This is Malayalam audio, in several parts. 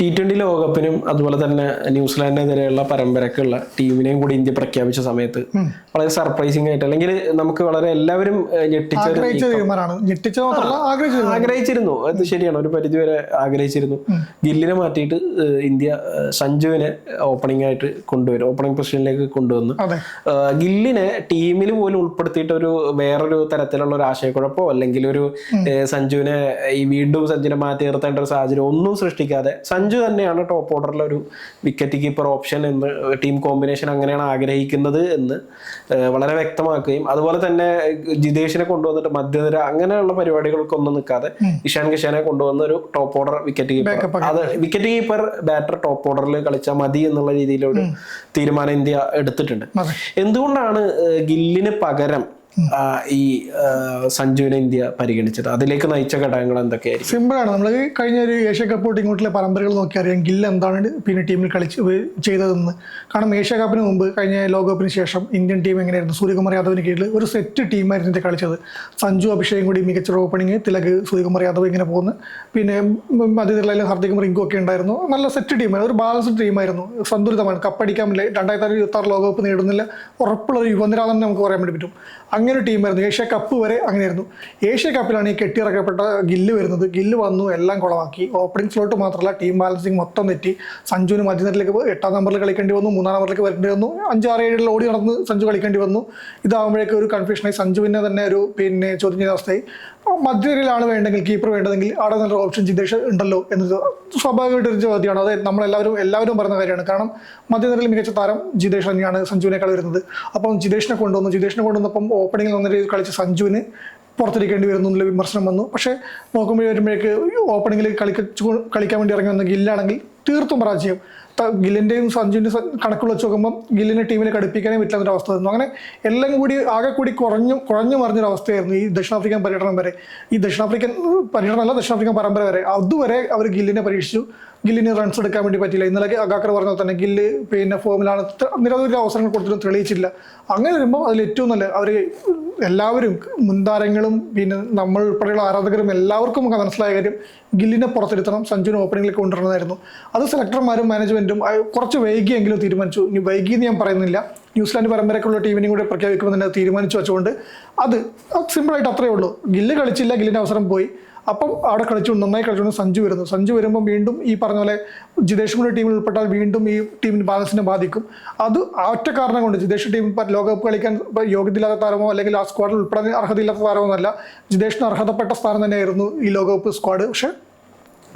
ടി ട്വന്റി ലോകകപ്പിനും അതുപോലെ തന്നെ ന്യൂസിലാൻഡിനെതിരെയുള്ള പരമ്പരക്കുള്ള ടീമിനെയും കൂടി ഇന്ത്യ പ്രഖ്യാപിച്ച സമയത്ത് വളരെ സർപ്രൈസിംഗ് ആയിട്ട് അല്ലെങ്കിൽ നമുക്ക് വളരെ എല്ലാവരും ഞെട്ടിച്ച ആഗ്രഹിച്ചിരുന്നു. അത് ശരിയാണ്. ഒരു പരിധിവരെ ആഗ്രഹിച്ചിരുന്നു. ഗില്ലിനെ മാറ്റിയിട്ട് ഇന്ത്യ സഞ്ജുവിനെ ഓപ്പണിംഗ് ആയിട്ട് കൊണ്ടുവരും. ഓപ്പണിംഗ് പൊസിഷനിലേക്ക് കൊണ്ടുവന്നു. ഗില്ലിനെ ടീമിൽ പോലും ഉൾപ്പെടുത്തിയിട്ട് ഒരു വേറൊരു തരത്തിലുള്ള ഒരു ആശയക്കുഴപ്പോ അല്ലെങ്കിൽ ഒരു സഞ്ജുവിനെ ഈ വീണ്ടും സഞ്ജുവിനെ മാറ്റി നിർത്തേണ്ട ഒരു സാഹചര്യം ഒന്നും സൃഷ്ടിക്കാതെ സഞ്ജു തന്നെയാണ് ടോപ്പ് ഓർഡറിലെ ഒരു വിക്കറ്റ് കീപ്പർ ഓപ്ഷൻ എന്ന് ടീം കോമ്പിനേഷൻ അങ്ങനെയാണ് ആഗ്രഹിക്കുന്നത് എന്ന് വളരെ വ്യക്തമാക്കുകയും അതുപോലെ തന്നെ ജിതേഷിനെ കൊണ്ടുവന്നിട്ട് മധ്യനിര അങ്ങനെയുള്ള പരിപാടികൾക്കൊന്നും നിൽക്കാതെ ഇഷാൻ കിഷാനെ കൊണ്ടുവന്ന ഒരു ടോപ്പ് ഓർഡർ വിക്കറ്റ് കീപ്പർ അത് വിക്കറ്റ് കീപ്പർ ബാറ്റർ ടോപ്പ് ഓർഡറിൽ കളിച്ചാൽ മതി എന്നുള്ള രീതിയിലൊരു തീരുമാനം ഇന്ത്യ എടുത്തിട്ടുണ്ട്. എന്തുകൊണ്ടാണ് ഗില്ലിന് പകരം ഈ സഞ്ജുവിനെ ഇന്ത്യ പരിഗണിച്ചത്. അതിലേക്ക് നയിച്ച ഘടകങ്ങൾ എന്തൊക്കെയായിരിക്കും? സിമ്പിളാണ്. നമ്മൾ കഴിഞ്ഞ ഒരു ഏഷ്യ കപ്പ് ഇങ്ങോട്ടുള്ള പരമ്പരകൾ നോക്കിയറിയാം. ഗിൽ എന്താണ് പിന്നെ ടീമിൽ കളിച്ച് ചെയ്തതെന്ന്. കാരണം ഏഷ്യ കപ്പിന് മുമ്പ് കഴിഞ്ഞ ലോകകപ്പിന് ശേഷം ഇന്ത്യൻ ടീം എങ്ങനെയായിരുന്നു? സൂര്യകുമാർ യാദവിന് കീഴിൽ ഒരു സെറ്റ് ടീമായിരുന്നു ഇന്ത്യ കളിച്ചത്. സഞ്ജു അഭിഷേകം കൂടി മികച്ച ഓപ്പണിങ് തിലക് സൂര്യകുമാർ യാദവ് ഇങ്ങനെ പോകുന്നു പിന്നെ അതിഥികളിൽ ഹർദിക്കും റിങ്കും ഒക്കെ ഉണ്ടായിരുന്നു. നല്ല സെറ്റ് ടീമായിരുന്നു ഒരു ബാലൻസ്ഡ് ടീമായിരുന്നു സന്തുലിതമാണ്. കപ്പടിക്കാൻ രണ്ടായിരത്തി ഇരുപത്തി ആറ് ലോകകപ്പ് നേടുന്നില്ല. ഉറപ്പുള്ള ഒരു യുവനിര നമുക്ക് പറയാൻ വേണ്ടി പറ്റും. അങ്ങനെ ഒരു ടീമായിരുന്നു. ഏഷ്യ കപ്പ് വരെ അങ്ങനെയായിരുന്നു. ഏഷ്യ കപ്പിലാണ് ഈ കെട്ടിയിറക്കപ്പെട്ട ഗില്ല് വരുന്നത്. ഗില്ല് വന്നു എല്ലാം കുളമാക്കി. ഓപ്പണിംഗ് സ്ലോട്ട് മാത്രമല്ല ടീം ബാലൻസിങ് മൊത്തം തെറ്റി. സഞ്ജുവിന് മധ്യനിരയിലേക്ക് എട്ടാം നമ്പറിൽ കളിക്കേണ്ടി വന്നു മൂന്നാം നമ്പറിലേക്ക് വരേണ്ടി വന്നു. അഞ്ചാറ് ഏഴിൽ ഓടി നടന്ന് സഞ്ജു കളിക്കേണ്ടി വന്നു. ഇതാകുമ്പോഴേക്ക് ഒരു കൺഫ്യൂഷനായി സഞ്ജുവിനെ തന്നെ ഒരു പിന്നെ ചോദ്യം ചെയ്ത അവസ്ഥയായി. മധ്യനിരയിലാണ് വേണ്ടെങ്കിൽ കീപ്പർ വേണ്ടതെങ്കിൽ അവിടെ നല്ല ഓപ്ഷൻ ജിതേഷ് ഉണ്ടല്ലോ എന്നത് സ്വാഭാവികമായിട്ട് ഒരു ചോദ്യമാണ്. അത് നമ്മളെല്ലാവരും എല്ലാവരും പറയുന്ന കാര്യമാണ്. കാരണം മധ്യനിരയിൽ മികച്ച താരം ജിതേഷ് തന്നെയാണ് സഞ്ജുവിനേക്കാൾ വരുന്നത്. അപ്പം ജിതേഷിനെ കൊണ്ടുവന്നു. ജിതേഷിനെ കൊണ്ടുവന്നപ്പം ഓപ്പണിംഗിൽ വന്ന രീതിയിൽ കളിച്ച സഞ്ജുവിന് പുറത്തിരിക്കേണ്ടി വരുന്നു എന്നുള്ള വിമർശനം വന്നു. പക്ഷേ നോക്കുമ്പോൾ വരുമ്പോഴേക്ക് ഓപ്പണിംഗിൽ കളിക്ക കളിക്കാൻ വേണ്ടി ഇറങ്ങി വന്ന ഗില്ലാണെങ്കിൽ തീർത്തും പരാജയം. ഗില്ലിന്റെയും സഞ്ജുവിന്റെ കണക്കുകൾ വെച്ച് നോക്കുമ്പോൾ ഗില്ലിനെ ടീമിനെ കടുപ്പിക്കാനേ ഒരു അവസ്ഥ വന്നു. അങ്ങനെ എല്ലാം കൂടി ആകെ കൂടി കുറഞ്ഞു കുറഞ്ഞു മറിഞ്ഞൊരു അവസ്ഥയായിരുന്നു ഈ ദക്ഷിണാഫ്രിക്കൻ പര്യടനം വരെ. ഈ ദക്ഷിണാഫ്രിക്കൻ പര്യടനം അല്ല ദക്ഷിണാഫ്രിക്കൻ പരമ്പര വരെ. അതുവരെ അവർ ഗില്ലിനെ പരീക്ഷിച്ചു. ഗില്ലിന് റൺസ് എടുക്കാൻ വേണ്ടി പറ്റില്ല ഇന്നലെ അഗാക്കർ പറഞ്ഞ തന്നെ ഗില്ല് പിന്നെ ഫോമിലാണ്. നിരവധി അവസരങ്ങൾ കൊടുത്തിട്ടും തെളിയിച്ചില്ല. അങ്ങനെ വരുമ്പോൾ അതിൽ ഏറ്റവും നല്ല അവർ എല്ലാവരും മുൻതാരങ്ങളും പിന്നെ നമ്മൾ ഉൾപ്പെടെയുള്ള ആരാധകരും എല്ലാവർക്കും മനസ്സിലായ കാര്യം ഗില്ലിനെ പുറത്തെടുത്തണം സഞ്ജുവിനെ ഓപ്പണിംഗിൽ കൊണ്ടുവരണമായിരുന്നു. അത് സെലക്ടർമാരും മാനേജ്മെന്റും കുറച്ച് വൈകിയെങ്കിലും തീരുമാനിച്ചു. ഇനി വൈകി എന്ന് ഞാൻ പറയുന്നില്ല. ന്യൂസിലാൻഡ് പരമ്പരയ്ക്കുള്ള ടീമിനെയും കൂടെ പ്രഖ്യാപിക്കുമെന്ന് തന്നെ തീരുമാനിച്ചു വെച്ചുകൊണ്ട് അത് സിമ്പിളായിട്ട് അത്രയേ ഉള്ളൂ. ഗില്ല് കളിച്ചില്ല ഗില്ലിന്റെ അവസരം പോയി. അപ്പം അവിടെ കളിച്ചുകൊണ്ട് നന്നായി കളിച്ചുകൊണ്ട് സഞ്ജു വരുന്നു. സഞ്ജു വരുമ്പോൾ വീണ്ടും ഈ പറഞ്ഞ പോലെ ജിതേഷ് കൂടെ ടീമിൽ ഉൾപ്പെട്ടാൽ വീണ്ടും ഈ ടീമിന് ബാലൻസിനെ ബാധിക്കും. അത് ഒറ്റ കാരണം കൊണ്ട് ജിതേഷ് ടീം ലോകകപ്പ് കളിക്കാൻ യോഗ്യതയില്ലാത്ത താരമോ അല്ലെങ്കിൽ ആ സ്ക്വാഡിൽ ഉൾപ്പെടാൻ അർഹതയില്ലാത്ത താരമോ എന്നല്ല ജിതേഷിന് അർഹതപ്പെട്ട സ്ഥാനം തന്നെയായിരുന്നു ഈ ലോകകപ്പ് സ്ക്വാഡ് പക്ഷേ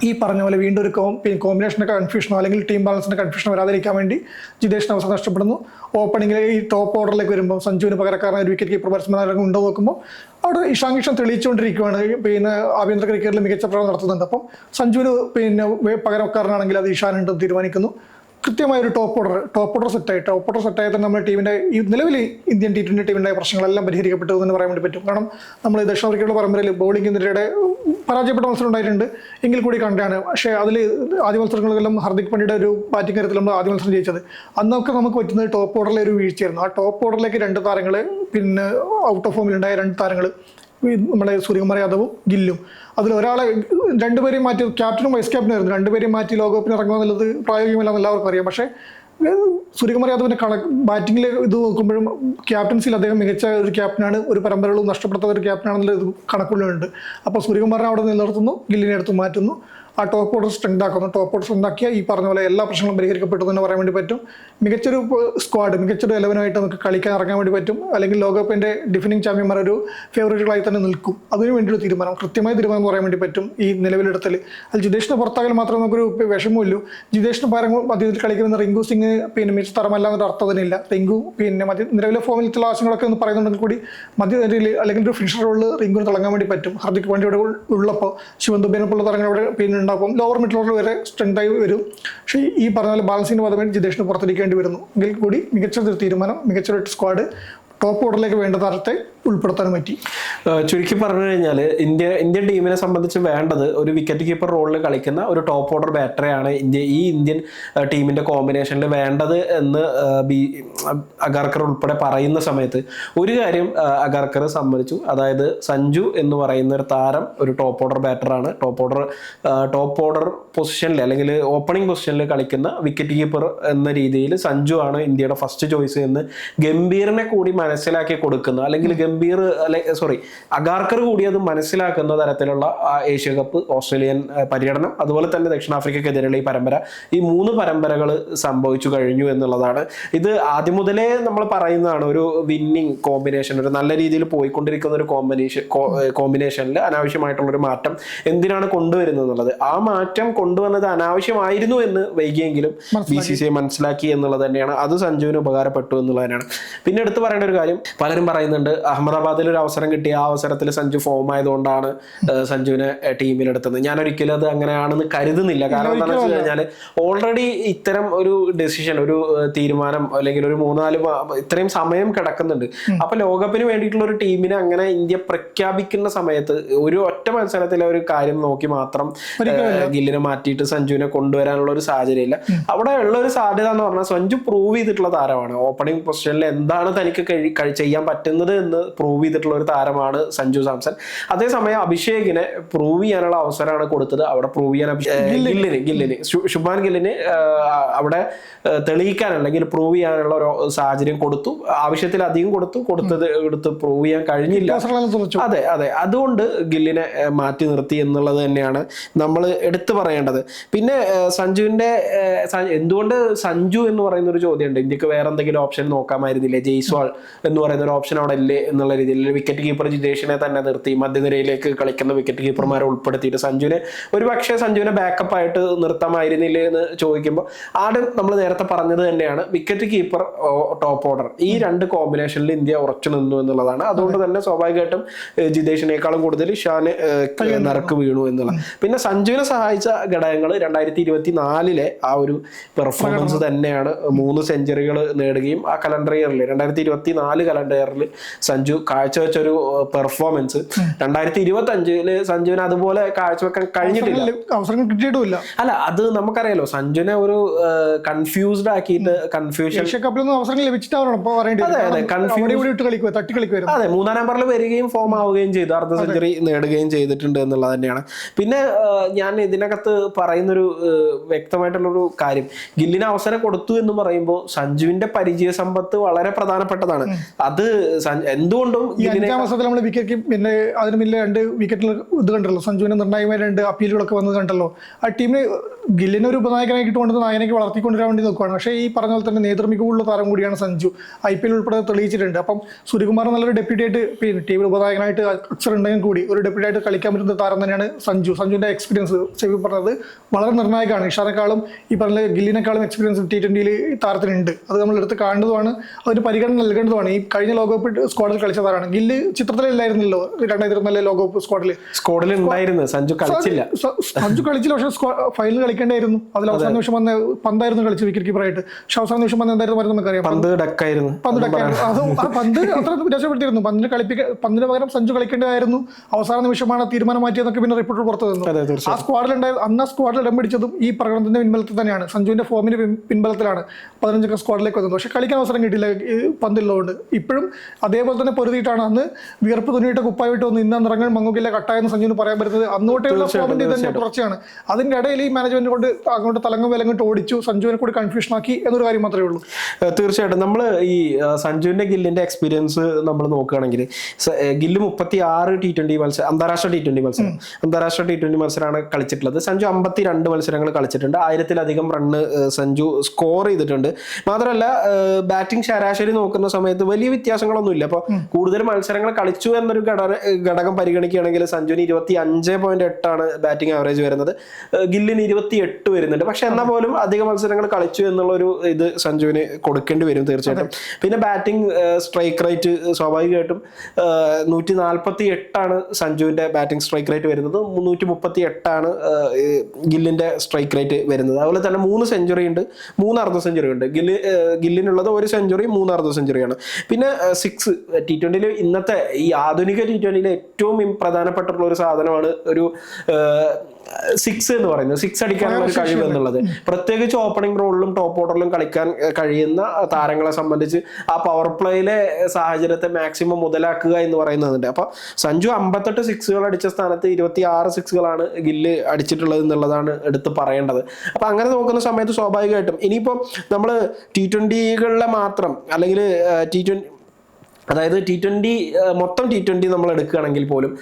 ഈ പറഞ്ഞ പോലെ വീണ്ടും ഒരു കോം കോമ്പിനേഷനൊക്കെ കൺഫ്യൂഷനോ അല്ലെങ്കിൽ ടീം ബാലൻസിന്റെ കൺഫ്യൂഷനോ വരാതിരിക്കാൻ വേണ്ടി ജിതേഷിന് അവസരം നഷ്ടപ്പെടുന്നു. ഓപ്പണിംഗിൽ ഈ ടോപ്പ് ഓർഡറിലേക്ക് വരുമ്പോൾ സഞ്ജുവിന് പകരക്കാരനായ ഒരു വിക്കറ്റ് കീപ്പർ ബാറ്റ്സ്മാൻ ഉണ്ടോ നോക്കുമ്പോൾ അവിടെ ഇഷാങ് കിഷൻ തെളിയിച്ചുകൊണ്ടിരിക്കുകയാണ് പിന്നെ ആഭ്യന്തര ക്രിക്കറ്റിൽ മികച്ച പ്രകടനം നടത്തുന്നുണ്ട്. അപ്പം സഞ്ജുവിന് പിന്നെ പകരക്കാരനാണെങ്കിൽ അത് ഇഷാൻ ഉണ്ടെന്ന് തീരുമാനിക്കുന്നു. കൃത്യമായ ഒരു ടോപ്പ് ഓർഡർ ടോപ്പ് ഓർഡർ സെറ്റായി ടോപ്പ് ഓർഡർ സെറ്റായി തന്നെ നമ്മുടെ ടീമിന്റെ ഈ നിലവിൽ ഇന്ത്യൻ ടി ട്വന്റി ടീമിന്റെ പ്രശ്നങ്ങളെല്ലാം പരിഹരിക്കപ്പെട്ടു എന്ന് പറയാൻ വേണ്ടി പറ്റും. കാരണം നമ്മൾ ദക്ഷിണാഫ്രിക്കയുടെ പരമ്പരയിൽ ബൗളിംഗ് ഇന്ത്യയുടെ പരാജയപ്പെട്ട മത്സരം ഉണ്ടായിട്ടുണ്ട്. എങ്കിൽ കൂടി കണ്ടാണ്. പക്ഷേ അതിൽ ആദ്യ മത്സരങ്ങളിലെല്ലാം ഹർദിക് പാണ്ഡ്യയുടെ ഒരു ബാറ്റിംഗ് കാര്യത്തിൽ നമ്മൾ ആദ്യ മത്സരം ജയിച്ചത്. അന്നൊക്കെ നമുക്ക് പറ്റുന്നത് ടോപ്പ് ഓർഡറിലെ ഒരു വീഴ്ചയായിരുന്നു. ആ ടോപ്പ് ഓർഡറിലേക്ക് രണ്ട് താരങ്ങൾ പിന്നെ ഔട്ട് ഓഫ് ഫോമിലുണ്ടായ രണ്ട് താരങ്ങൾ നമ്മുടെ സൂര്യകുമാർ യാദവും ഗില്ലും. അതിൽ ഒരാളെ രണ്ടുപേരെയും മാറ്റി ക്യാപ്റ്റനും വൈസ് ക്യാപ്റ്റനും ആയിരുന്നു. രണ്ടുപേരെയും മാറ്റി ലോകകപ്പിന് ഇറങ്ങുക എന്നുള്ളത് പ്രായോഗികമല്ല എല്ലാവർക്കും അറിയാം. പക്ഷേ സൂര്യകുമാർ യാദവിന്റെ കണ ബാറ്റിംഗിൽ ഇത് നോക്കുമ്പോഴും ക്യാപ്റ്റൻസിൽ അദ്ദേഹം മികച്ച ഒരു ക്യാപ്റ്റനാണ് ഒരു പരമ്പരകളും നഷ്ടപ്പെടുത്താത്ത ഒരു ക്യാപ്റ്റനാണെന്നുള്ള ഇത് കണക്കുകളുണ്ട് അപ്പോൾ സൂര്യകുമാറിനെ അവിടെ നിലനിർത്തുന്നു ഗില്ലിനെ എടുത്ത് മാറ്റുന്നു. ആ ടോപ്പ് ഓർഡർ സ്ട്രെങ്ത് ആക്കുന്നു ടോപ്പ് ഓർഡർ സ്ട്രെങ്ത് ആക്കിയാൽ ഈ പറഞ്ഞ പോലെ എല്ലാ പ്രശ്നങ്ങളും പരിഹരിക്കപ്പെട്ടു എന്ന് പറയാൻ വേണ്ടി പറ്റും. മികച്ചൊരു സ്ക്വാഡ് മികച്ചൊരു ഇലവനായിട്ട് നമുക്ക് കളിക്കാൻ ഇറങ്ങാൻ വേണ്ടി പറ്റും. അല്ലെങ്കിൽ ലോകകപ്പിന്റെ ഡിഫനിങ് ചാമ്പ്യന്മാർ ഒരു ഫേവറേറ്റുകളായി തന്നെ നിൽക്കും. അതിനു വേണ്ടിയുള്ള തീരുമാനം കൃത്യമായ തീരുമാനം പറയാൻ വേണ്ടി പറ്റും ഈ നിലവിലെടുത്തൽ അതിൽ ജിതേഷിന് പുറത്താകൽ മാത്രമേ നമുക്കൊരു വിഷമമില്ലൂ ജിതേഷിന് പകരം മധ്യത്തിൽ കളിക്കുന്ന റിങ്കു സിംഗ് പിന്നെ മികച്ച തരമല്ല എന്നൊരു അർത്ഥം തന്നെയില്ല റിങ്കു പിന്നെ മധ്യ നിലവിലെ ഫോമിൽ ചില ആവശ്യങ്ങളൊക്കെ ഒന്ന് പറയുന്നുണ്ടെങ്കിൽ കൂടി മധ്യനിരയിൽ അല്ലെങ്കിൽ ഒരു ഫിനിഷർ റോളിൽ റിങ്കുവിന് തിളങ്ങാൻ വേണ്ടി പറ്റും. ഹാർദിക് പാണ്ഡ്യയുടെ ഉള്ളപ്പോൾ ശിവൻ ദുബേനെ പോലുള്ള താരങ്ങൾ അവിടെ പിന്നെ ഉണ്ടാകും. ലോവർ മിഡിൽ ഓർഡർ വരെ സ്ട്രെങ്ത് ആയി വരും. പക്ഷേ ഈ പറഞ്ഞ പോലെ ബാലൻസിങ് പദം വേണ്ടി ജിതേഷിന് പുറത്തിരിക്കേണ്ടി വരുന്നു. എങ്കിൽ കൂടി മികച്ചൊരു തീരുമാനം മികച്ചൊരു സ്ക്വാഡ് ടോപ്പ് ഓർഡറിലേക്ക് വേണ്ട താരത്തെ ഉൾപ്പെടുത്താനും പറ്റി. ചുരുക്കി പറഞ്ഞു കഴിഞ്ഞാൽ ഇന്ത്യ ഇന്ത്യൻ ടീമിനെ സംബന്ധിച്ച് വേണ്ടത് ഒരു വിക്കറ്റ് കീപ്പർ റോളിൽ കളിക്കുന്ന ഒരു ടോപ്പ് ഓർഡർ ബാറ്ററിയാണ് ഇന്ത്യ ഈ ഇന്ത്യൻ ടീമിന്റെ കോമ്പിനേഷനിൽ വേണ്ടത് എന്ന് ബി അഗാർക്കർ ഉൾപ്പെടെ പറയുന്ന സമയത്ത് ഒരു കാര്യം അഗാർക്കർ സമ്മതിച്ചു. അതായത് സഞ്ജു എന്ന് പറയുന്ന ഒരു താരം ഒരു ടോപ്പ് ഓർഡർ ബാറ്ററാണ് ടോപ്പ് ഓർഡർ ടോപ്പ് ഓർഡർ പൊസിഷനിൽ അല്ലെങ്കിൽ ഓപ്പണിംഗ് പൊസിഷനിൽ കളിക്കുന്ന വിക്കറ്റ് കീപ്പർ എന്ന രീതിയിൽ സഞ്ജു ആണ് ഇന്ത്യയുടെ ഫസ്റ്റ് ചോയ്സ് എന്ന് ഗംഭീറിനെ കൂടി മനസ്സിലാക്കി കൊടുക്കുന്ന അല്ലെങ്കിൽ ഗംഭീർ അല്ലെ സോറി അഗാർക്കർ കൂടി അത് മനസ്സിലാക്കുന്ന തരത്തിലുള്ള ആ ഏഷ്യ കപ്പ് ഓസ്ട്രേലിയൻ പര്യടനം അതുപോലെ തന്നെ ദക്ഷിണാഫ്രിക്കക്കെതിരെയുള്ള ഈ പരമ്പര ഈ മൂന്ന് പരമ്പരകൾ സംഭവിച്ചു കഴിഞ്ഞു എന്നുള്ളതാണ്. ഇത് ആദ്യം മുതലേ നമ്മൾ പറയുന്നതാണ് ഒരു വിന്നിങ് കോമ്പിനേഷൻ ഒരു നല്ല രീതിയിൽ പോയിക്കൊണ്ടിരിക്കുന്ന ഒരു കോമ്പിനേഷൻ കോമ്പിനേഷനിൽ അനാവശ്യമായിട്ടുള്ള ഒരു മാറ്റം എന്തിനാണ് കൊണ്ടുവരുന്നത് എന്നുള്ളത്. ആ മാറ്റം കൊണ്ടുവന്നത് അനാവശ്യമായിരുന്നു എന്ന് വൈകിയെങ്കിലും ബി സി സി ഐ മനസ്സിലാക്കി എന്നുള്ളത് തന്നെയാണ്. അത് സഞ്ജുവിന് ഉപകാരപ്പെട്ടു എന്നുള്ളത് തന്നെയാണ് പിന്നെ എടുത്തു പറയേണ്ട ഒരു കാര്യം പലരും പറയുന്നുണ്ട് അഹമ്മദാബാദിൽ ഒരു അവസരം കിട്ടിയ ആ അവസരത്തിൽ സഞ്ജു ഫോം ആയതുകൊണ്ടാണ് സഞ്ജുവിനെ ടീമിലെടുത്തത്. ഞാൻ ഒരിക്കലും അത് അങ്ങനെയാണെന്ന് കരുതുന്നില്ല. കാരണം എന്താണെന്ന് വെച്ച് കഴിഞ്ഞാൽ ഓൾറെഡി ഇത്തരം ഒരു ഡെസിഷൻ ഒരു തീരുമാനം അല്ലെങ്കിൽ ഒരു മൂന്നാൽ ഇത്രയും സമയം കിടക്കുന്നുണ്ട്. അപ്പൊ ലോകകപ്പിന് വേണ്ടിയിട്ടുള്ള ഒരു ടീമിനെ അങ്ങനെ ഇന്ത്യ പ്രഖ്യാപിക്കുന്ന സമയത്ത് ഒരു ഒറ്റ മത്സരത്തിലെ ഒരു കാര്യം നോക്കി മാത്രം ഗില്ലിനെ മാറ്റിയിട്ട് സഞ്ജുവിനെ കൊണ്ടുവരാനുള്ള ഒരു സാഹചര്യം ഇല്ല അവിടെ ഉള്ള ഒരു സാധ്യത എന്ന് പറഞ്ഞാൽ സഞ്ജു പ്രൂവ് ചെയ്തിട്ടുള്ള താരമാണ്. ഓപ്പണിംഗ് പൊസിഷനിൽ എന്താണ് തനിക്ക് ചെയ്യാൻ പറ്റുന്നത് എന്ന് പ്രൂവ് ചെയ്തിട്ടുള്ള ഒരു താരമാണ് സഞ്ജു സാംസൺ. അതേസമയം അഭിഷേകിനെ പ്രൂവ് ചെയ്യാനുള്ള അവസരമാണ് കൊടുത്തത്. അവിടെ പ്രൂവ് ചെയ്യാൻ ഗില്ലിന്. ഗില്ലിന് ശുഭാൻ ഗില്ലിന് അവിടെ തെളിയിക്കാൻ അല്ലെങ്കിൽ പ്രൂവ് ചെയ്യാനുള്ള ഒരു സാഹചര്യം കൊടുത്തു. ആവശ്യത്തിലധികം കൊടുത്തു. കൊടുത്തത് എടുത്ത് പ്രൂവ് ചെയ്യാൻ കഴിഞ്ഞില്ല. അതെ അതെ. അതുകൊണ്ട് ഗില്ലിനെ മാറ്റി നിർത്തി എന്നുള്ളത് തന്നെയാണ് നമ്മൾ എടുത്തു പറയേണ്ടത്. പിന്നെ സഞ്ജുവിന്റെ എന്തുകൊണ്ട് സഞ്ജു എന്ന് പറയുന്ന ഒരു ചോദ്യമുണ്ട്. ഇന്ത്യയ്ക്ക് വേറെ എന്തെങ്കിലും ഓപ്ഷൻ നോക്കാമായിരുന്നില്ലേ? ജയ്സ്വാൾ എന്ന് പറയുന്ന ഒരു ഓപ്ഷൻ അവിടെ ഇല്ലേ എന്നുള്ള രീതിയിൽ വിക്കറ്റ് കീപ്പർ ജിതേഷിനെ തന്നെ നിർത്തി മധ്യനിരയിലേക്ക് കളിക്കുന്ന വിക്കറ്റ് കീപ്പർമാരെ ഉൾപ്പെടുത്തിയിട്ട് സഞ്ജുവിനെ ഒരു പക്ഷേ സഞ്ജുവിനെ ബാക്കപ്പ് ആയിട്ട് നിർത്താമായിരുന്നില്ലേ എന്ന് ചോദിക്കുമ്പോൾ ആദ്യം നമ്മൾ നേരത്തെ പറഞ്ഞത് തന്നെയാണ് വിക്കറ്റ് കീപ്പർ ടോപ്പ് ഓർഡർ ഈ രണ്ട് കോമ്പിനേഷനിൽ ഇന്ത്യ ഉറച്ചു നിന്നു എന്നുള്ളതാണ്. അതുകൊണ്ട് തന്നെ സ്വാഭാവികമായിട്ടും ജിതേഷിനേക്കാളും കൂടുതൽ ഷാന് നിറക്ക് നറുക്ക് വീണു എന്നുള്ള. പിന്നെ സഞ്ജുവിനെ സഹായിച്ച ഘടകങ്ങൾ രണ്ടായിരത്തി ഇരുപത്തി നാലിലെ ആ ഒരു പെർഫോമൻസ് തന്നെയാണ് മൂന്ന് സെഞ്ചുറികൾ നേടുകയും ആ കലണ്ടർ ഇയറിൽ രണ്ടായിരത്തി ഇരുപത്തി നാല് കലണ്ടർ ഇയറിൽ സഞ്ജു കാഴ്ചവെച്ച ഒരു പെർഫോമൻസ് രണ്ടായിരത്തി ഇരുപത്തി അഞ്ചിൽ സഞ്ജുവിന് അതുപോലെ കാഴ്ചവെക്കാൻ കഴിഞ്ഞിട്ടില്ല. അവസരം കിട്ടിയിട്ടില്ല അല്ല അത് നമുക്കറിയാലോ സഞ്ജുനെ ഒരു കൺഫ്യൂസ്ഡ് ആക്കിയിട്ട് കൺഫ്യൂഷൻ അവസരങ്ങൾ ലഭിച്ചിട്ടാണ് അതെ, മൂന്നാം നമ്പറിൽ വരികയും ഫോം ആവുകയും ചെയ്തു. അർദ്ധ സെഞ്ചുറി നേടുകയും ചെയ്തിട്ടുണ്ട് എന്നുള്ളത് തന്നെയാണ്. പിന്നെ ഞാൻ ഇതിനകത്ത് പറയുന്നൊരു വ്യക്തമായിട്ടുള്ളൊരു കാര്യം. ഗില്ലിന് അവസരം കൊടുത്തു എന്ന് പറയുമ്പോൾ സഞ്ജുവിന്റെ പരിചയ സമ്പത്ത് വളരെ പ്രധാനപ്പെട്ടതാണ്. അത് സഞ്ജു- എന്തുകൊണ്ടും ഈ അഞ്ചാം നമ്മൾ വിക്കറ്റ് പിന്നെ അതിന് മുന്നിൽ രണ്ട് വിക്കറ്റിൽ ഇത് കണ്ടല്ലോ. സഞ്ജുവിന് നിർണായകമായ രണ്ട് അപ്പീലുകളൊക്കെ വന്നത് കണ്ടല്ലോ. ആ ടീമിന് ഗില്ലിനെ ഒരു ഉപനായകനായി കിട്ടുകൊണ്ട് നായകനേക്ക് വളർത്തിക്കൊണ്ടുവരാൻ വേണ്ടി നോക്കുകയാണ് പക്ഷേ ഈ പറഞ്ഞ പോലെ തന്നെ നേതൃമികവുള്ള താരം കൂടിയാണ് സഞ്ജു. ഐ പി എൽ ഉൾപ്പെടെ തെളിയിച്ചിട്ടുണ്ട്. അപ്പം സൂര്യകുമാർ നല്ലൊരു ഡെപ്യൂട്ടി ആയിട്ട് പിന്നെ ടീമിൽ ഉപനായകനായിട്ട് അക്ഷർ ഉണ്ടെങ്കിൽ കൂടി ഒരു ഡെപ്യൂട്ടി ആയിട്ട് കളിക്കാൻ പറ്റുന്ന താരം തന്നെയാണ് സഞ്ജു. സഞ്ജുവിന്റെ എക്സ്പീരിയൻസ് സെബി പറഞ്ഞത് വളരെ നിർണായകമാണ്. ഇഷാനേക്കാളും ഈ പറഞ്ഞ ഗില്ലിനേക്കാളും എക്സ്പീരിയൻസ് ടി ട്വന്റിയിൽ ഈ താരത്തിനുണ്ട്. അത് നമ്മൾ എടുത്ത് കാണേണ്ടതുമാണ് അതിന് പരിഗണന നൽകേണ്ടതുമാണ്. ഈ കഴിഞ്ഞ ലോകകപ്പ് സ്ക്വാഡിൽ കളിച്ച താരമാണ്. ഗില്ല് ചിത്രത്തിലില്ലായിരുന്നല്ലോ രണ്ടായിരത്തി ഇരുപത്തിനാലിലെ ലോകകപ്പ് സ്ക്വാഡിൽ സ്കോഡിൽ ഉണ്ടായിരുന്നു സഞ്ജു കളിച്ചില്ല. സഞ്ജു കളിച്ചില്ല പക്ഷേ ഫൈനൽ കളിക്കേണ്ടായിരുന്നു അതിൽ അവസാന നിമിഷം വന്ന പന്തായിരുന്നു കളിച്ച് വിക്കറ്റ് കീപ്പറായിട്ട് പക്ഷെ അവസാന നിമിഷം വന്ന എന്തായിരുന്നു നമുക്ക് നമുക്കറിയാം? പന്ത് ഡക്കായിരുന്നു. പന്ത് ഡക്കായിരുന്നു. അത് ആ പന്ത് അത്ര രക്ഷപ്പെടുത്തിയിരുന്നു പന്തിന് കളിപ്പിക്ക പന്തിന് പകരം സഞ്ജു കളിക്കേണ്ടതായിരുന്നു. അവസാന നിമിഷമാണ് തീരുമാനം മാറ്റിയതൊക്കെ പിന്നെ റിപ്പോർട്ട് പുറത്തു തീർച്ചയായും. ആ സ്ക്വാഡിലുണ്ടായ അന്ന് ആ സ്ക്വാഡിൽ ഇടം പിടിച്ചതും ഈ പ്രകടനത്തിന്റെ പിൻബലത്തിൽ തന്നെയാണ്. സഞ്ജുവിന്റെ ഫോമിന്റെ പിൻ- പിൻബലത്തിലാണ് പതിനഞ്ചൊക്കെ സ്ക്വാഡിലേക്ക് വന്നത്. പക്ഷെ കളിക്കാൻ അവസരം കിട്ടിയില്ല. പന്തിലുള്ളതുകൊണ്ട് ഇപ്പോഴും അതേപോലെ തന്നെ പൊരുതിയിട്ടാണ്. അന്ന് വിയർപ്പ് തുണിയിട്ട് കുപ്പായിട്ട് വന്ന് ഇന്ന് നിറങ്ങൾ മങ്ങുകില്ല കട്ടായെന്ന് സഞ്ജുവിന് പറയാൻ പറ്റുന്നത് അന്നോട്ടുള്ള ഫോമിന്റെ തന്നെ തുടർച്ചയാണ് അതിന്റെ ഇടയിൽ ഈ മാനേജ്മെന്റ് കൊണ്ട് അങ്ങോട്ട് തലങ്ങും വിലങ്ങോട്ട് ഓടിച്ചു. സഞ്ജുവിനെ കൂടി കൺഫ്യൂഷൻ ആക്കി എന്നൊരു കാര്യം മാത്രമേ ഉള്ളൂ. തീർച്ചയായിട്ടും. നമ്മൾ ഈ സഞ്ജുവിന്റെ ഗില്ലിന്റെ എക്സ്പീരിയൻസ് നമ്മൾ നോക്കുകയാണെങ്കിൽ ഗില്ല് മുപ്പത്തി ആറ് ടി ട്വന്റി മത്സരം അന്താരാഷ്ട്ര ടി ട്വന്റി മത്സരം. അന്താരാഷ്ട്ര ടി ട്വന്റി മത്സരമാണ് കളിച്ചിട്ടുള്ളത്. സഞ്ജു അമ്പത്തി രണ്ട് മത്സരങ്ങൾ കളിച്ചിട്ടുണ്ട്. ആയിരത്തിലധികം റണ്ണ് സഞ്ജു സ്കോർ ചെയ്തിട്ടുണ്ട്. മാത്രമല്ല ബാറ്റിംഗ് ശരാശരി നോക്കുന്ന സമയത്ത് വലിയ വ്യത്യാസങ്ങളൊന്നുമില്ല. അപ്പോൾ കൂടുതൽ മത്സരങ്ങൾ കളിച്ചു എന്നൊരു ഘടകം പരിഗണിക്കുകയാണെങ്കിൽ സഞ്ജുവിന് ഇരുപത്തി അഞ്ച് പോയിന്റ് എട്ടാണ് ബാറ്റിംഗ് ആവറേജ് വരുന്നത്. ഗില്ലിന് ഇരുപത്തി എട്ട് വരുന്നുണ്ട്. പക്ഷെ എന്നാൽ പോലും അധിക മത്സരങ്ങൾ കളിച്ചു എന്നുള്ള ഒരു ഇത് സഞ്ജുവിന് കൊടുക്കേണ്ടി വരും തീർച്ചയായിട്ടും. പിന്നെ ബാറ്റിംഗ് സ്ട്രൈക്ക് റേറ്റ് സ്വാഭാവികമായിട്ടും നൂറ്റി നാൽപ്പത്തി എട്ടാണ് സഞ്ജുവിന്റെ ബാറ്റിംഗ് സ്ട്രൈക്ക് റേറ്റ് വരുന്നത്. മുന്നൂറ്റി മുപ്പത്തി എട്ടാണ് ഗില്ലിന്റെ സ്ട്രൈക്ക് റേറ്റ് വരുന്നത്. അതുപോലെ തന്നെ മൂന്ന് സെഞ്ചുറി ഉണ്ട് മൂന്ന് അർദ്ധ സെഞ്ചുറി ഉണ്ട്. ഗില്ല് ഗില്ലിനുള്ളത് ഒരു സെഞ്ചുറി മൂന്ന് അർദ്ധ സെഞ്ചുറിയാണ് പിന്നെ സിക്സ് ടി ട്വന്റിയിൽ ഇന്നത്തെ ഈ ആധുനിക ടി ട്വന്റിയിലെ ഏറ്റവും പ്രധാനപ്പെട്ടിട്ടുള്ള ഒരു സാധനമാണ് ഒരു സിക്സ് എന്ന് പറയുന്നത്. സിക്സ് അടിക്കാനുള്ള ഒരു കഴിവ് എന്നുള്ളത്. പ്രത്യേകിച്ച് ഓപ്പണിംഗ് റോളിലും ടോപ്പ് ഓർഡറിലും കളിക്കാൻ കഴിയുന്ന താരങ്ങളെ സംബന്ധിച്ച് ആ പവർ പ്ലേയിലെ സാഹചര്യത്തെ മാക്സിമം മുതലാക്കുക എന്ന് പറയുന്നതുണ്ട്. അപ്പൊ സഞ്ജു അമ്പത്തെട്ട് സിക്സുകൾ അടിച്ച സ്ഥാനത്ത് ഇരുപത്തി ആറ് സിക്സുകളാണ് ഗില്ല് അടിച്ചിട്ടുള്ളത് എന്നുള്ളതാണ് എടുത്ത് പറയേണ്ടത്. അപ്പൊ അങ്ങനെ നോക്കുന്ന സമയത്ത് സ്വാഭാവികമായിട്ടും ഇനിയിപ്പോൾ നമ്മൾ ടി ട്വന്റികളിലെ മാത്രം അല്ലെങ്കിൽ ടി ട്വന്റി അതായത് ടി ട്വന്റി മൊത്തം ടി ട്വന്റി നമ്മൾ എടുക്കുകയാണെങ്കിൽ പോലും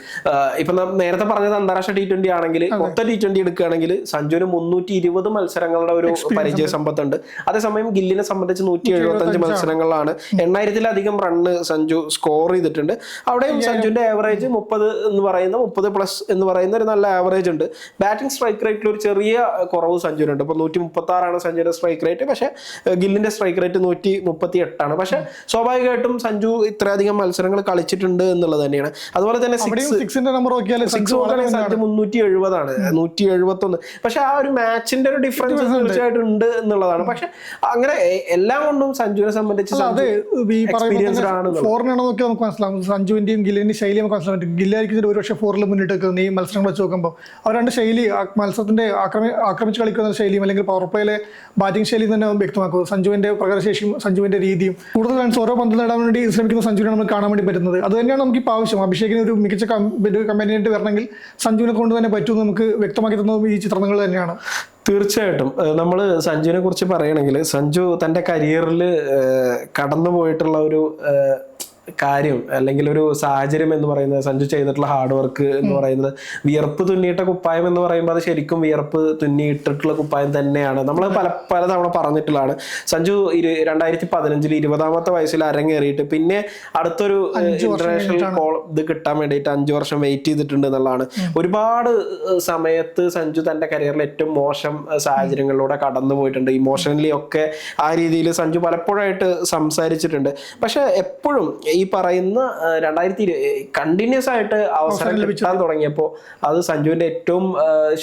ഇപ്പൊ നേരത്തെ പറഞ്ഞത് അന്താരാഷ്ട്ര ടി ട്വന്റി ആണെങ്കിൽ മൊത്തം ടി ട്വന്റി എടുക്കുകയാണെങ്കിൽ സഞ്ജുവിന് മുന്നൂറ്റി ഇരുപത് മത്സരങ്ങളുടെ ഒരു പരിചയ സമ്പത്തുണ്ട്. അതേസമയം ഗില്ലിനെ സംബന്ധിച്ച് നൂറ്റി എഴുപത്തി അഞ്ച് മത്സരങ്ങളിലാണ്. എണ്ണായിരത്തിലധികം റണ്ണ് സഞ്ജു സ്കോർ ചെയ്തിട്ടുണ്ട്. അവിടെയും സഞ്ജുവിന്റെ ആവറേജ് മുപ്പത് എന്ന് പറയുന്ന മുപ്പത് പ്ലസ് എന്ന് പറയുന്ന ഒരു നല്ല ആവറേജ് ഉണ്ട്. ബാറ്റിംഗ് സ്ട്രൈക്ക് റേറ്റിൽ ഒരു ചെറിയ കുറവ് സഞ്ജുവിനുണ്ട്. ഇപ്പൊ നൂറ്റി മുപ്പത്തി ആറാണ് സഞ്ജുവിന്റെ സ്ട്രൈക്ക് റേറ്റ് പക്ഷെ ഗില്ലിന്റെ സ്ട്രൈക്ക് റേറ്റ് നൂറ്റി മുപ്പത്തി എട്ടാണ് പക്ഷെ സ്വാഭാവികമായിട്ടും സഞ്ജു ഇത്രയധികം മത്സരങ്ങൾ കളിച്ചിട്ടുണ്ട് എന്നുള്ളത് തന്നെയാണ്. അതുപോലെ തന്നെ സിക്സിന്റെ നമ്പർ നോക്കിയാൽ സിക്സ് മുന്നൂറ്റി എഴുപതാണ് നൂറ്റി എഴുപത്തി ഒന്ന് പക്ഷെ ആ ഒരു മാച്ചിന്റെ ഒരു ഡിഫറൻസ് തീർച്ചയായിട്ടും ഉണ്ട് എന്നുള്ളതാണ്. പക്ഷെ അങ്ങനെ എല്ലാം കൊണ്ടും സഞ്ജുവിനെ സംബന്ധിച്ച് അത് ഈ എക്സ്പീരിയൻസ്ഡ് ആണ് പറയുമ്പോൾ ഫോറിനാണോ നോക്കി നമുക്ക് മനസ്സിലാവും. സഞ്ജുവിന്റെയും ഗില്ലിന്റെ ശൈലി നമുക്ക് മനസ്സിലാൻ പറ്റും. ഗില്ലായിരിക്കും ഒരുപക്ഷെ ഫോറിൽ മുന്നിട്ട് നിൽക്കുന്നത് ഈ മത്സരങ്ങൾ വെച്ച് നോക്കുമ്പോൾ അവർ രണ്ട് ശൈലി മത്സരത്തിന്റെ ആക്രമി ആക്രമിച്ച് കളിക്കുന്ന ശൈലിയും അല്ലെങ്കിൽ പവർ പ്ലേയിലെ ബാറ്റിംഗ് ശൈലിയും തന്നെ വ്യക്തമാക്കും. സഞ്ജുവിന്റെ പ്രകടശേഷിയും സഞ്ജുവിന്റെ രീതിയും കൂടുതൽ റൺസ് ഓരോ പന്ത് നേടാൻ വേണ്ടി ശ്രമിക്കുന്ന സഞ്ജുവിനെ നമുക്ക് കാണാൻ വേണ്ടി പറ്റുന്നത്. അത് തന്നെയാണ് നമുക്ക് ഇപ്പോൾ ആവശ്യം. അഭിഷേകിന് ഒരു മികച്ച കമ്പനിയായിട്ട് വരണമെങ്കിൽ സഞ്ജുവിനെ കൊണ്ട് തന്നെ പറ്റുമെന്ന് നമുക്ക് വ്യക്തമാക്കി തന്നതും ഈ ചിത്രങ്ങൾ തന്നെയാണ്. തീർച്ചയായിട്ടും. നമ്മൾ സഞ്ജുവിനെ കുറിച്ച് പറയുകയാണെങ്കിൽ സഞ്ജു തന്റെ കരിയറിൽ കടന്നു പോയിട്ടുള്ള ഒരു കാര്യം അല്ലെങ്കിൽ ഒരു സാഹചര്യം എന്ന് പറയുന്നത് സഞ്ജു ചെയ്തിട്ടുള്ള ഹാർഡ് വർക്ക് എന്ന് പറയുന്നത് വിയർപ്പ് തുന്നിയിട്ട കുപ്പായം എന്ന് പറയുമ്പോൾ അത് ശരിക്കും വിയർപ്പ് തുന്നിയിട്ടിട്ടുള്ള കുപ്പായം തന്നെയാണ്. നമ്മൾ പല പല തവണ പറഞ്ഞിട്ടുള്ളതാണ്. സഞ്ജു ഇരു രണ്ടായിരത്തി പതിനഞ്ചിൽ ഇരുപതാമത്തെ വയസ്സിൽ അരങ്ങേറിയിട്ട് പിന്നെ അടുത്തൊരു ഇന്റർനാഷണൽ കോൾ ഇത് കിട്ടാൻ വേണ്ടിയിട്ട് അഞ്ചു വർഷം വെയിറ്റ് ചെയ്തിട്ടുണ്ട് എന്നുള്ളതാണ്. ഒരുപാട് സമയത്ത് സഞ്ജു തന്റെ കരിയറിൽ ഏറ്റവും മോശം സാഹചര്യങ്ങളിലൂടെ കടന്നു പോയിട്ടുണ്ട്. ഇമോഷണലി ഒക്കെ ആ രീതിയിൽ സഞ്ജു പലപ്പോഴായിട്ട് സംസാരിച്ചിട്ടുണ്ട്. പക്ഷെ എപ്പോഴും ഈ പറയുന്ന ഏഹ്, രണ്ടായിരത്തി കണ്ടിന്യൂസ് ആയിട്ട് അവസരം കിട്ടാൻ തുടങ്ങിയപ്പോൾ അത് സഞ്ജുവിന്റെ ഏറ്റവും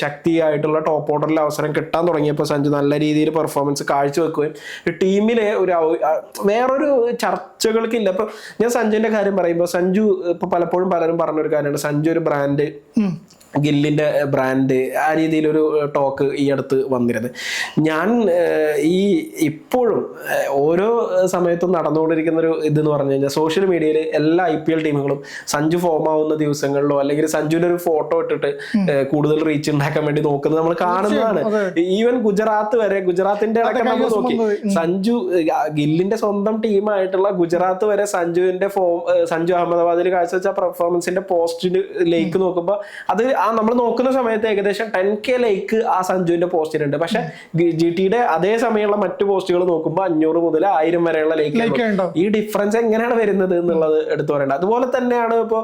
ശക്തിയായിട്ടുള്ള ടോപ്പ് ഓർഡറിൽ അവസരം കിട്ടാൻ തുടങ്ങിയപ്പോൾ സഞ്ജു നല്ല രീതിയിൽ പെർഫോമൻസ് കാഴ്ചവെക്കുകയും ടീമിലെ ഒരു വേറൊരു ചർച്ചകൾക്കില്ല. ഇപ്പൊ ഞാൻ സഞ്ജുവിന്റെ കാര്യം പറയുമ്പോൾ സഞ്ജു ഇപ്പൊ പലപ്പോഴും പലരും പറഞ്ഞൊരു കാര്യമാണ് സഞ്ജു ഒരു ബ്രാൻഡ് ഗില്ലിന്റെ ബ്രാൻഡ് ആ രീതിയിലൊരു ടോക്ക് ഈ അടുത്ത് വന്നിരുന്നത് ഞാൻ ഈ ഇപ്പോഴും ഓരോ സമയത്തും നടന്നുകൊണ്ടിരിക്കുന്ന ഒരു ഇതെന്ന് പറഞ്ഞു കഴിഞ്ഞാൽ സോഷ്യൽ മീഡിയയിൽ എല്ലാ ഐ പി എൽ ടീമുകളും സഞ്ജു ഫോം ആവുന്ന ദിവസങ്ങളിലോ അല്ലെങ്കിൽ സഞ്ജുവിന്റെ ഒരു ഫോട്ടോ ഇട്ടിട്ട് കൂടുതൽ റീച്ച് ഉണ്ടാക്കാൻ വേണ്ടി നോക്കുന്നത് നമ്മൾ കാണുന്നതാണ്. ഈവൻ ഗുജറാത്ത് വരെ ഗുജറാത്തിന്റെ അടക്കം നമ്മൾ നോക്കി. സഞ്ജു ഗില്ലിന്റെ സ്വന്തം ടീമായിട്ടുള്ള ഗുജറാത്ത് വരെ സഞ്ജുവിന്റെ ഫോം സഞ്ജു അഹമ്മദാബാദിൽ കാഴ്ചവെച്ച പെർഫോമൻസിന്റെ പോസ്റ്റിന് ലേക്ക് നോക്കുമ്പോൾ അത് ആ നമ്മൾ നോക്കുന്ന സമയത്ത് ഏകദേശം ടെൻ കെ ലേക്ക് ആ സഞ്ജുവിന്റെ പോസ്റ്റിലുണ്ട് പക്ഷെ ജി ടിയുടെ അതേ സമയമുള്ള മറ്റു പോസ്റ്റുകൾ നോക്കുമ്പോൾ അഞ്ഞൂറ് മുതൽ ആയിരം വരെയുള്ള ലേക്ക് ഈ ഡിഫറൻസ് എങ്ങനെയാണ് വരുന്നത് എന്നുള്ളത് എടുത്തു പറയേണ്ടത് അതുപോലെ തന്നെയാണ് ഇപ്പോൾ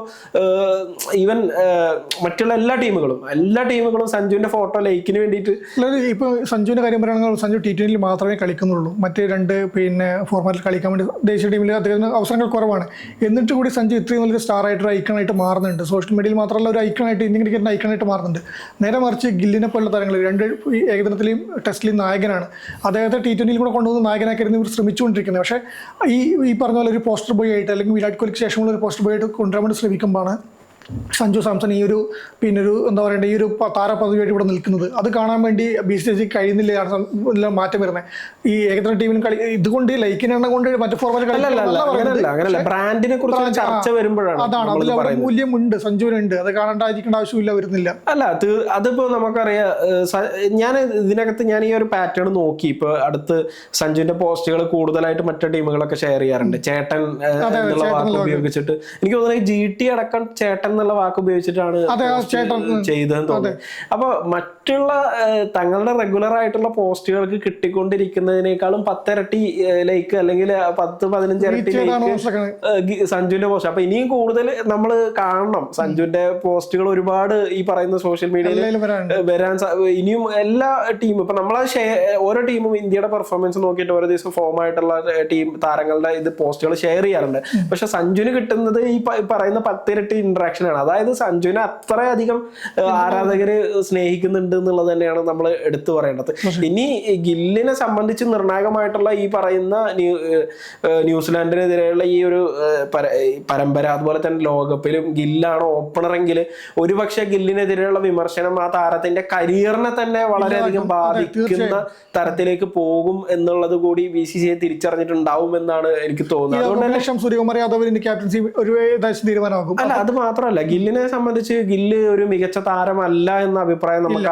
ഈവൻ മറ്റുള്ള എല്ലാ ടീമുകളും. എല്ലാ ടീമുകളും സഞ്ജുവിന്റെ ഫോട്ടോ ലൈക്കിന് വേണ്ടിയിട്ട് ഇപ്പൊ സഞ്ജുവിന്റെ കാര്യം പറയുകയാണെങ്കിൽ സഞ്ജു ടി ട്വന്റിയിൽ മാത്രമേ കളിക്കുന്നുള്ളൂ. മറ്റ് രണ്ട് പിന്നെ ഫോർമാറ്റിൽ കളിക്കാൻ വേണ്ടി ദേശീയ ടീമിൽ അദ്ദേഹത്തിന് അവസരങ്ങൾ കുറവാണ്. എന്നിട്ട് കൂടി സഞ്ജു ഇത്രയും വലിയ സ്റ്റാർ ആയിട്ട് ഒരു ഐക്കണായിട്ട് മാറുന്നുണ്ട്. സോഷ്യൽ മീഡിയയിൽ മാത്രമല്ല ഒരു ഐക്കണായിട്ട് ഇന്ത്യൻ ക്രിക്കറ്റിന്റെ ഐക്കണായിട്ട് മാറുന്നുണ്ട്. നേരെ മറിച്ച് ഗില്ലിനെ പോലുള്ള താരങ്ങൾ രണ്ട് ഏകദിനത്തിലെയും ടെസ്റ്റിലെയും നായകനാണ്. അദ്ദേഹത്തെ ടി ട്വന്റിയിൽ കൂടെ കൊണ്ടുവന്ന് നായകനാക്കിയിരുന്നു ഇവർ ശ്രമിച്ചുകൊണ്ടിരിക്കുന്നത്. പക്ഷേ ഈ ഈ പറഞ്ഞ പോലെ ഒരു പോസ്റ്റർ ബോയ് ആയിട്ട് അല്ലെങ്കിൽ വിരാട് കോഹ്ലിക്ക് ശേഷമുള്ള ഒരു പോസ്റ്റർ ബോയ് ആയിട്ട് കൊണ്ടുവരാൻ വേണ്ടി ശ്രമിക്കുമ്പോഴാണ് സഞ്ജു സാംസൺ ഈ ഒരു പിന്നെ ഒരു എന്താ പറയുക ഈ ഒരു താരപദവിയായിട്ട് ഇവിടെ നിൽക്കുന്നത്. അത് കാണാൻ വേണ്ടി ബി സി സി കഴിയുന്നില്ല മാറ്റം വരുന്നത് ഈ ഏകദിന ടീമിന് കളി ഇതുകൊണ്ട് ലൈക്കിന് എണ്ണം കൊണ്ട് മറ്റു ഫോർമാറ്റ് ബ്രാൻഡിനെ കുറിച്ച് ചർച്ച വരുമ്പോഴാണ് അതാണ്. അതിൽ അവിടെ പറയുന്നത്. മൂല്യമുണ്ട് സഞ്ജുവിനുണ്ട്. അത് കാണേണ്ടായിരിക്കേണ്ട ആവശ്യമില്ല വരുന്നില്ല. അല്ല അതിപ്പോ നമുക്കറിയാം ഞാൻ ഇതിനകത്ത് ഞാൻ ഈ ഒരു പാറ്റേൺ നോക്കി. ഇപ്പൊ അടുത്ത് സഞ്ജുവിന്റെ പോസ്റ്റുകൾ കൂടുതലായിട്ട് മറ്റു ടീമുകളൊക്കെ ഷെയർ ചെയ്യാറുണ്ട്. ചേട്ടൻ എന്നുള്ള വാക്ക് ഉപയോഗിച്ചിട്ട്. എനിക്ക് തോന്നുന്നു ജി ടി അടക്കം ചേട്ടൻ എന്നുള്ള വാക്ക് ഉപയോഗിച്ചിട്ടാണ്. ചെയ്തതെന്ന് തോന്നുന്നത് അപ്പൊ മറ്റുള്ള തങ്ങളുടെ റെഗുലർ ആയിട്ടുള്ള പോസ്റ്റുകൾക്ക് കിട്ടിക്കൊണ്ടിരിക്കുന്നതിനേക്കാളും പത്തിരട്ടി ലൈക്ക് അല്ലെങ്കിൽ പത്ത് പതിനഞ്ച് ഇരട്ടി ലൈക്ക് സഞ്ജുവിന്റെ പോസ്റ്റ് അപ്പൊ ഇനിയും കൂടുതൽ നമ്മൾ കാണണം. സഞ്ജുവിന്റെ പോസ്റ്റുകൾ ഒരുപാട് ഈ പറയുന്ന സോഷ്യൽ മീഡിയയിൽ വരാൻ ഇനിയും എല്ലാ ടീമും ഇപ്പൊ നമ്മളെ ഓരോ ടീമും ഇന്ത്യയുടെ പെർഫോമൻസ് നോക്കിയിട്ട് ഓരോ ദിവസം ഫോം ആയിട്ടുള്ള ടീം താരങ്ങളുടെ ഇത് പോസ്റ്റുകൾ ഷെയർ ചെയ്യാറുണ്ട്. പക്ഷെ സഞ്ജുവിന് കിട്ടുന്നത് ഈ പറയുന്ന പത്തിരട്ടി ഇന്ററാക്ഷൻ ആണ് അതായത് സഞ്ജുവിനെ അത്രയധികം ആരാധകര് സ്നേഹിക്കുന്നുണ്ട് എന്നുള്ളത് തന്നെയാണ് നമ്മൾ എടുത്തു പറയേണ്ടത്. ഇനി ഗില്ലിനെ സംബന്ധിച്ച് നിർണായകമായിട്ടുള്ള ഈ പറയുന്ന ന്യൂസിലാൻഡിനെതിരെയുള്ള ഈ ഒരു പരമ്പര അതുപോലെ തന്നെ ലോകകപ്പിലും ഗില്ലാണ് ഓപ്പണറെങ്കിൽ ഒരുപക്ഷെ ഗില്ലിനെതിരെയുള്ള വിമർശനം ആ താരത്തിന്റെ കരിയറിനെ തന്നെ വളരെയധികം ബാധിക്കുന്ന തരത്തിലേക്ക് പോകും എന്നുള്ളത് കൂടി ബി സി സി ഐ തിരിച്ചറിഞ്ഞിട്ടുണ്ടാവും എന്നാണ് എനിക്ക് തോന്നുന്നത്. അതുകൊണ്ട് സൂര്യകുമാർ യാദവിന്റെ ക്യാപ്റ്റൻസി ഒരു ഏകദേശം തീരുമാനമാകും അല്ല അത് മാത്രമല്ല ഗില്ലിനെ സംബന്ധിച്ച് ഗില്ല് ഒരു മികച്ച താരമല്ല എന്ന അഭിപ്രായം നമുക്ക്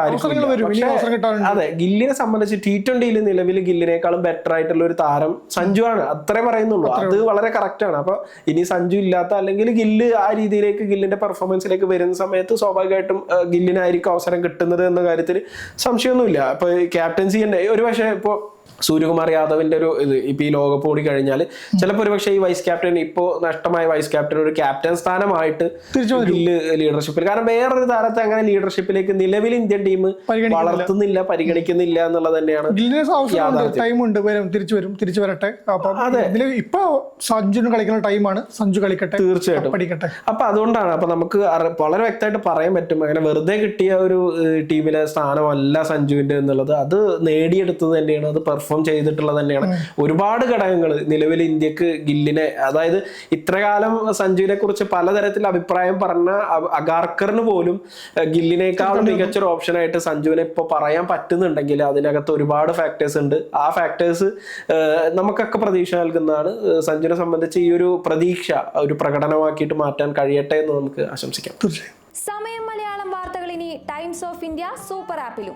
അതെ ഗില്ലിനെ സംബന്ധിച്ച് ടി ട്വന്റിയിൽ നിലവിൽ ഗില്ലിനേക്കാളും ബെറ്റർ ആയിട്ടുള്ള ഒരു താരം സഞ്ജു ആണ്. അത്രേ പറയുന്നുള്ളൂ. അത് വളരെ കറക്റ്റ് ആണ്. അപ്പൊ ഇനി സഞ്ജു ഇല്ലാത്ത അല്ലെങ്കിൽ ഗില്ല് ആ രീതിയിലേക്ക് ഗില്ലിന്റെ പെർഫോമൻസിലേക്ക് വരുന്ന സമയത്ത് സ്വാഭാവികമായിട്ടും ഗില്ലിനായിരിക്കും അവസരം കിട്ടുന്നത് എന്ന കാര്യത്തിൽ സംശയമൊന്നുമില്ല. അപ്പൊ ക്യാപ്റ്റൻസി തന്നെ. ഒരു പക്ഷേ ഇപ്പോ സൂര്യകുമാർ യാദവിന്റെ ഒരു ഇത് ഇപ്പൊ ഈ ലോകകപ്പ് കൂടി കഴിഞ്ഞാൽ ചിലപ്പോൾ ഒരുപക്ഷെ ഈ വൈസ് ക്യാപ്റ്റൻ ഇപ്പോ നഷ്ടമായ വൈസ് ക്യാപ്റ്റൻ ഒരു ക്യാപ്റ്റൻ സ്ഥാനമായിട്ട്. ഗില്ല് ലീഡർഷിപ്പിൽ കാരണം വേറൊരു താരത്തെ അങ്ങനെ ലീഡർഷിപ്പിലേക്ക് നിലവിൽ ഇന്ത്യൻ ടീം. വളർത്തുന്നില്ല പരിഗണിക്കുന്നില്ല എന്നുള്ളത് തന്നെയാണ് ടൈമുണ്ട് വരും. തിരിച്ചു വരും. തിരിച്ചു വരട്ടെ. ഇപ്പൊ സഞ്ജുന് കളിക്കുന്ന ടൈമാണ് സഞ്ജു കളിക്കട്ടെ. തീർച്ചയായിട്ടും. പഠിക്കട്ടെ അപ്പൊ അതുകൊണ്ടാണ്. അപ്പൊ നമുക്ക് വളരെ വ്യക്തമായിട്ട് പറയാൻ പറ്റും. അങ്ങനെ വെറുതെ കിട്ടിയ ഒരു ടീമിലെ സ്ഥാനമല്ല സഞ്ജുവിന്റെ എന്നുള്ളത്. അത് നേടിയെടുത്തത് തന്നെയാണ്. അത് പെർഫോം ചെയ്തിട്ടുള്ളത് തന്നെയാണ്. ഒരുപാട് ഘടകങ്ങൾ നിലവിൽ ഇന്ത്യയ്ക്ക് ഗില്ലിനെ അതായത് ഇത്രകാലം സഞ്ജുവിനെ കുറിച്ച് പലതരത്തിൽ അഭിപ്രായം പറഞ്ഞ അഗാർക്കറിന് പോലും ഗില്ലിനേക്കാളും മികച്ചൊരു ഓപ്ഷനായിട്ട് സഞ്ജുവിനെ ഇപ്പൊ പറയാൻ പറ്റുന്നുണ്ടെങ്കിൽ അതിനകത്ത് ഒരുപാട് ഫാക്ടേഴ്സ് ഉണ്ട്. ആ ഫാക്ടേഴ്സ് നമുക്കൊക്കെ പ്രതീക്ഷ നൽകുന്നതാണ്. സഞ്ജുവിനെ സംബന്ധിച്ച് ഈ ഒരു പ്രതീക്ഷ ഒരു പ്രകടനമാക്കിയിട്ട് മാറ്റാൻ കഴിയട്ടെ എന്ന് നമുക്ക് ആശംസിക്കാം. തീർച്ചയായും. സമയം മലയാളം വാർത്തകൾ ഇനി ടൈംസ് ഓഫ് ഇന്ത്യ സൂപ്പർ ആപ്പിലും